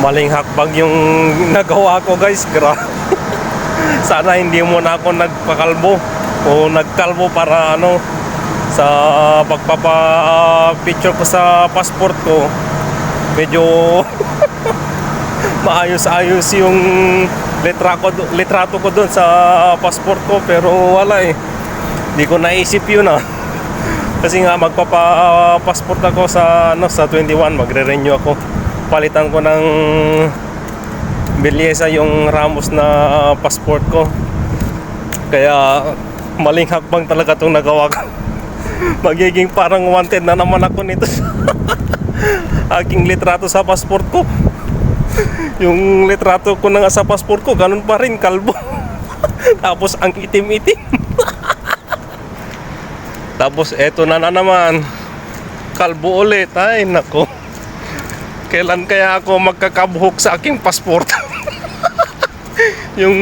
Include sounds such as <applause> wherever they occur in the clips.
maling hakbang yung <laughs> nagawa ko guys. <laughs> Sana hindi mo na ako nagpakalbo o nagkalbo para ano sa pagpapa picture ko sa passport ko. Medyo <laughs> maayos-ayos yung do- litrato ko doon sa passport ko pero wala eh. Hindi ko naisip yun ah. Kasi nga magpapa-passport ako sa ano sa 21 magre-renew ako palitan ko ng Belyesa yung Ramos na ah, passport ko. Kaya maling hakbang talaga itong nagawa ko. <laughs> Magiging parang wanted na naman ako nito. <laughs> Aking litrato sa passport ko. <laughs> Yung litrato ko na sa passport ko ganun pa rin kalbo. Tapos ang itim-itim. Tapos eto na na naman. Kalbo ulit. Ay nako kailan kaya ako magkakabuhok sa aking passport? <laughs> Yung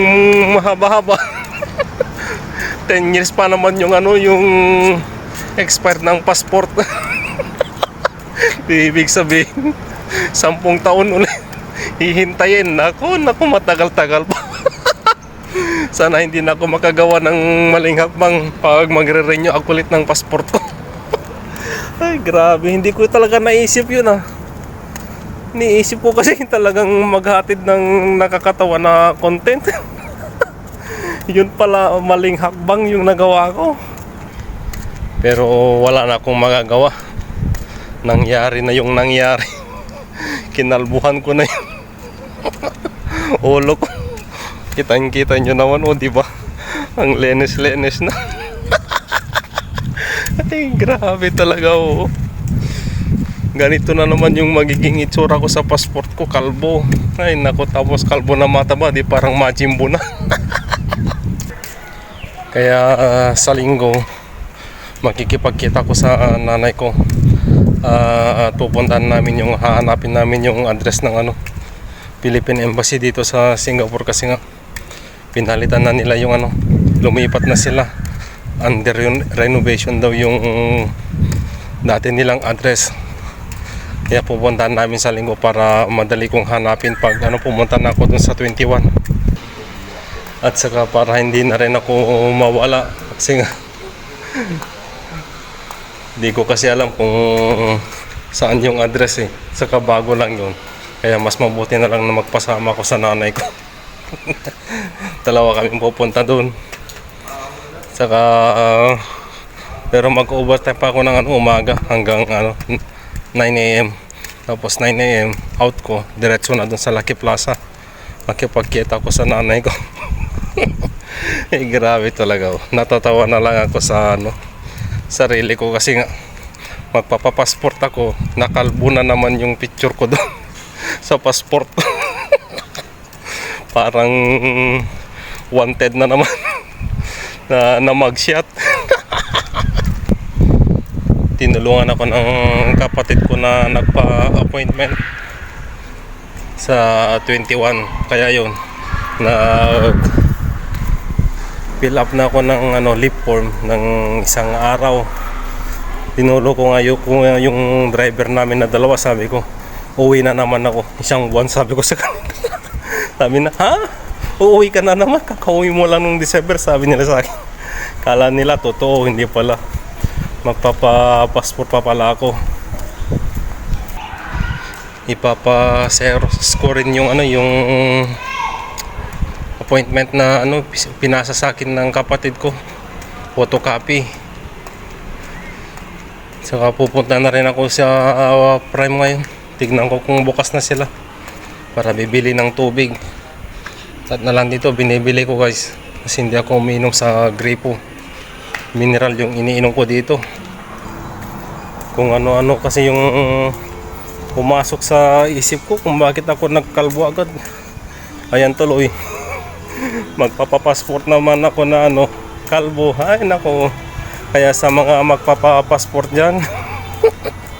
mahaba-haba. <laughs> 10 years pa naman yung ano yung expired ng passport. <laughs> Di ibig sabihin sampung taon ulit. Hihintayin. Ako naku matagal-tagal pa. Sana hindi na ako makagawa ng maling hakbang pag magre-renew ako ulit ng passport ko. Ay grabe. Hindi ko talaga naisip yun ah Niisip ko kasi <laughs> talagang maghatid ng nakakatawa na content. <laughs> Yun pala maling hakbang yung nagawa ko. Pero wala na akong magagawa. Nangyari na yung nangyari. <laughs> Kinalbuhan ko na yun. Ulo ko. Kitang-kita nyo naman, o di ba? Ang lenes-lenes na. Ay, grabe talaga, oh ganito na naman yung magiging itsura ko sa passport ko kalbo. Ay nako tapos kalbo na mata ba di parang majimbo na. <laughs> Kaya ah, sa linggo makikipagkita ko sa ah, nanay ko. Ah, at pupuntahan namin yung hahanapin namin yung address ng ano Philippine Embassy dito sa Singapore kasi nga pinalitan na nila yung ano lumipat na sila. Under renovation daw yung dati nilang address kaya pupuntahan namin sa linggo para madali kong hanapin pag ano pumunta na ako dun sa 21. At saka para hindi na rin ako mawala kasi nga <laughs> hindi ko kasi alam kung saan yung address eh. Saka bago lang yun. Kaya mas mabuti na lang na magpasama ko sa nanay ko. <laughs> Dalawa kami pupunta doon. Saka ah, pero mag-overtime pa ako ng ano, umaga hanggang ano 9 a.m. Tapos 9 a.m. out ko, diretso na dun sa Lucky Plaza. Makipagkita ko sa nanay ko. <laughs> eh, grabe talaga. Oh. Natatawa na lang ako sa ano, sarili ko kasi nga magpapapasport ako, nakalbo na naman yung picture ko doon <laughs> sa passport. <laughs> Parang wanted na naman na, na mag-shot tinulungan ako ng kapatid ko na nagpa-appointment sa 21 kaya yun na fill up na ako ng ano leave form ng isang araw. Tinulo ko nga yung, yung driver namin na dalawa sabi ko uwi na naman ako. Isang buwan sabi ko sa kanila. <laughs> Sabi na ha? Uuwi ka na naman? Kakauwi mo lang nung December sabi nila sa akin. Kala nila totoo hindi pala magpapa-passport pa pala ako. Ipapa-score rin yung ano yung appointment na ano pinasa sa akin ng kapatid ko. Photocopy. Saka pupunta na rin ako sa uh, Prime ngayon. Tignan ko kung bukas na sila para bibili ng tubig. At na lang dito binibili ko guys kasi hindi ako umiinom sa gripo mineral yung iniinom ko dito kung ano-ano kasi yung pumasok sa isip ko kung bakit ako nagkalbo agad. Ayan tuloy magpapapasport naman ako na ano kalbo. Ay nako. Kaya sa mga magpapapasport dyan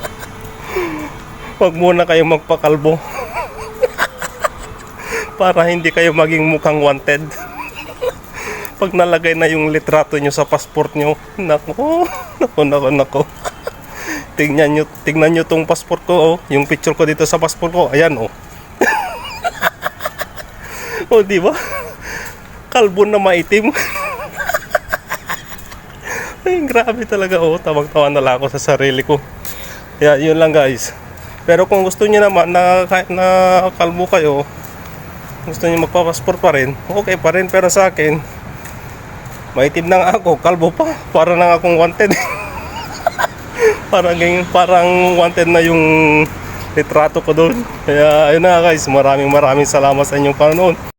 <laughs> wag muna kayo magpakalbo. <laughs> Para hindi kayo maging mukhang wanted. <laughs> Pag nalagay na yung litrato nyo sa passport nyo, nako, nako, nako, nako. Tingnan nyo, tingnan nyo tong passport ko, oh. Yung picture ko dito sa passport ko, ayan, oh. <laughs> o, di ba? Kalbo na maitim. <laughs> Ay, grabe talaga. Oh, tawag-tawa na lang ako sa sarili ko. Kaya, yun lang guys. Pero kung gusto niyo naman na na kalbo kayo, gusto niyo magpapaspor pa rin, okay pa rin. Pero sa akin, maitim na nga ako, kalbo pa. Para na akong wanted. <laughs> parang, parang wanted na yung litrato ko doon. Kaya, ayun na guys. Maraming maraming salamat sa inyong panonood.